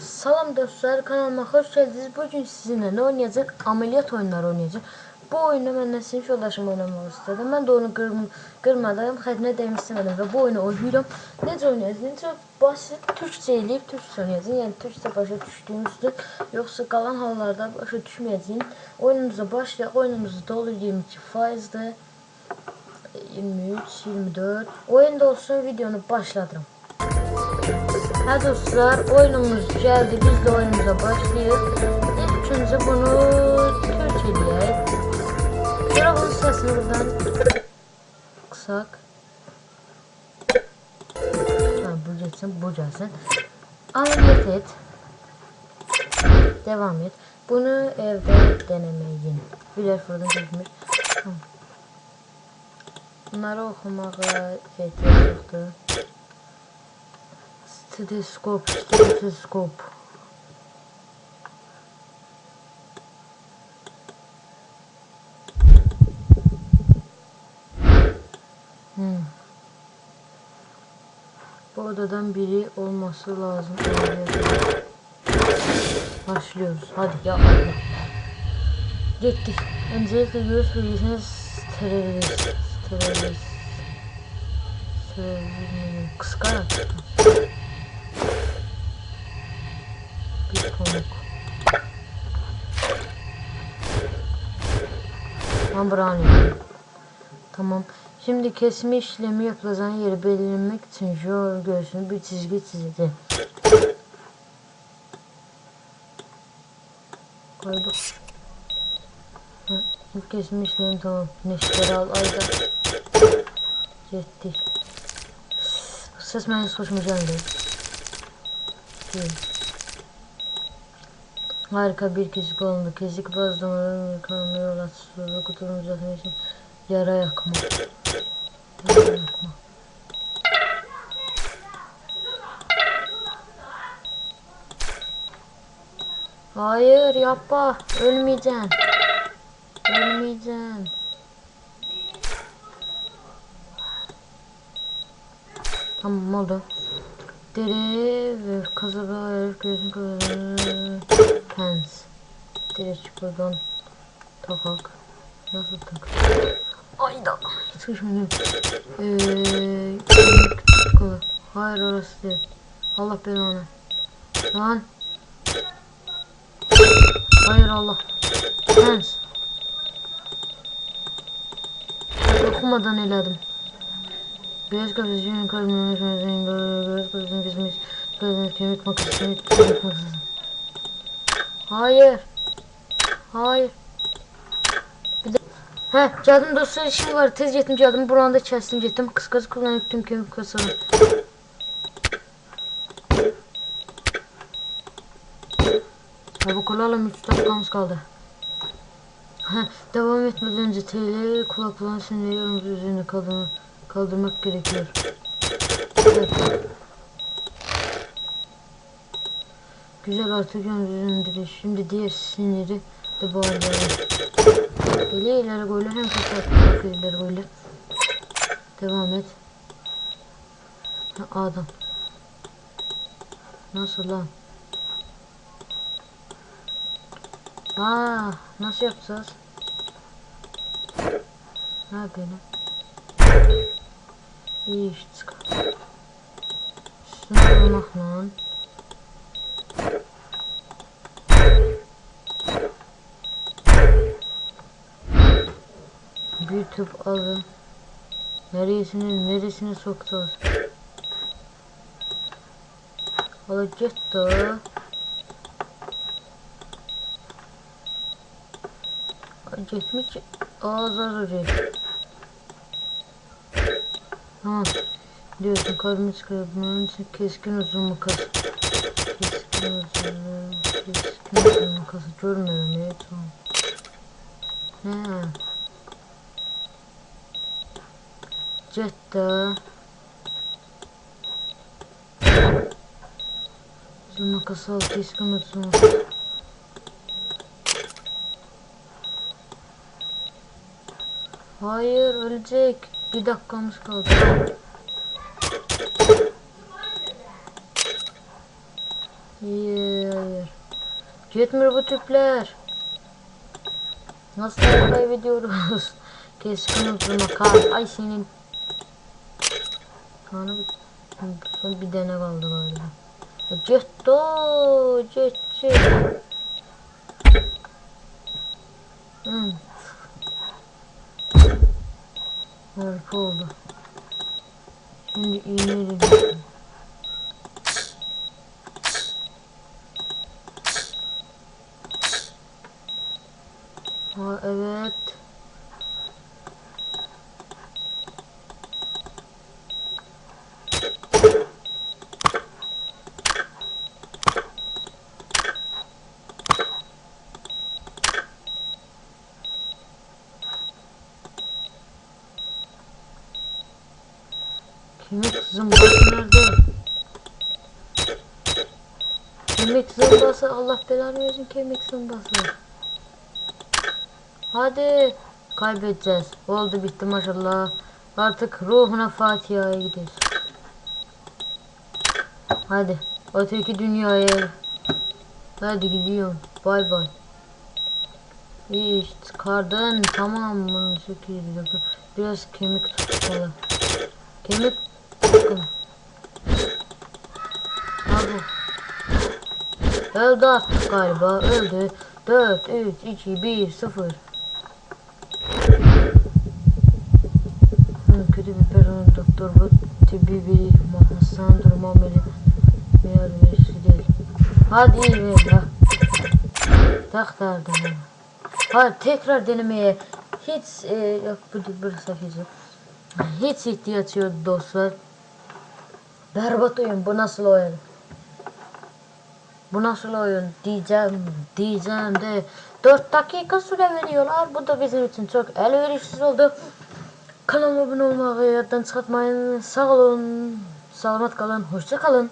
Salam dostlar, kanalıma hoş geldiniz. Bugün sizinle ne oynayacağız? Ameliyat oyunları oynayacağız. Bu oyunu məndən sinif yoldaşım oynamaq istədi. Mən də onu qırm qırmadım, xətrinə dəymək istəmədim və bu oyunu oynayıram. Necə oynayacağız? Necə basit türkçə eləyib türkçə oynayacağız. Yəni türkçə başa düşdüyünüzdə, yoxsa qalan hallarda başa düşməyəcəyin. Oyunumuza başlayaq. Oyunumuz dolu 22 faizdir. 23, 24. Oyunda olsun videonu başladım. Ha dostlar oyunumuz geldi. Biz de oyunumuza başlayıyoruz. İlk önce bunu Türkçeleyek. Şöyle bunun sesini buradan kısak. Ha, bu geçsin, bu gelsin. Ameliyat et. Devam et. Bunu evde denemeyin. Birer fırdan çekmiş. Tamam. Bunları okumağa ihtiyaç yoktur. Stetoskop, stetoskop. Hmm. Bu odadan biri olması lazım. Başlıyoruz. Hadi ya. Gittik. Öncelikle göğüs bölgesine steriliz. Steriliz. Steriliz. Kıskarak. Bir pamuk. Membrani. Tamam. Şimdi kesme işlemi yapılacağın yeri belirlemek için şu göğsünü bir çizgi çizdi. Koyduk. İlk kesme işlemi tamam. Neşteri al ayda. Gittik. Ses mühendisi hoşuma geldi. Değil. Harika bir kesik oldu. Kesik bazı damarların kanını yol açısı kutunun için yara yakma. Yara yakma. Hayır yapma. Ölmeyeceksin. Ölmeyeceksin. Tamam oldu. Deri ve kasaba herif gözün kazanı pens. Deri buradan takak. Nasıl tak? Ayda. Sıkışmadım. Eee. tıkalı. Hayır orası değil. Allah belanı. Lan. Hayır Allah. Pens. Okumadan eledim. Beyaz kafesinin kalbinin kafesinin beyaz kafesinin kesmiş kafesinin kemik makası kemik makası. Hayır. Hayır. Bir de Hə, gəldim dostlar işim var. Tez getdim gəldim. Buranı da kəsdim getdim. Qısqası kullanıb tüm kemik kasadım. Çabuk olalım 3 dakikamız kaldı. Heh, devam etmeden önce TL kulaklarını sinirlerimiz üzerine kaldırmak, kaldırmak gerekiyor. Evet. Güzel artık üzerinde Şimdi diğer siniri de bağırıyor. Böyle ileri böyle hem kapat ileri böyle. Devam et. Ha, adam. Nasıl lan? Aa, nasıl yapacağız? Ne yapayım? İyi iş çıkar. Üstüne vurmakla. Bir tüp alın. Neresini, neresini sokacağız? Alacak da. Gitmiş ağızlar oraya. Tamam. Diyorsun kalbimi çıkarıp bunun keskin uzun makas. Keskin uzun, keskin uzun makası görmüyorum ne tamam. Ne? Jetta. Uzun makas al keskin makas. Hayır ölecek. Bir dakikamız kaldı. Hayır. Yetmiyor bu tüpler. Nasıl kaybediyoruz? Keskin uçurma kar. Ay senin. Son bir tane kaldı galiba. Cetto, cet, cet. Hmm. Harika oldu. Şimdi iğneyle düşün. Ha evet. Kemik zımbası nerede? Kemik zımbası Allah belanı versin kemik zımbası. Hadi kaybedeceğiz. Oldu bitti maşallah. Artık ruhuna Fatiha'ya gidiyoruz. Hadi öteki dünyaya. Hadi gidiyorum. Bay bay. İyi çıkardın. Tamam bunu söküyoruz. Biraz kemik tutalım. Kemik bakın. Ha bu. Öldü artık galiba. Öldü. 4, 3, 2, 1, 0. Hı, Kötü bir personel doktor bu tıbbi bir hastanedir muamele bir verişi değil. Hadi iyi ver ha. Tekrar denemeye hiç e, yok bu hafize. Hiç ihtiyaç yok dostlar. Berbat oyun bu nasıl oyun? Bu nasıl oyun diyeceğim diyeceğim de 4 dakika süre veriyorlar. Bu da bizim için çok elverişsiz oldu. Kanalıma abone olmayı, yerden çıkartmayın. Sağ olun. Selamet kalın. Hoşça kalın.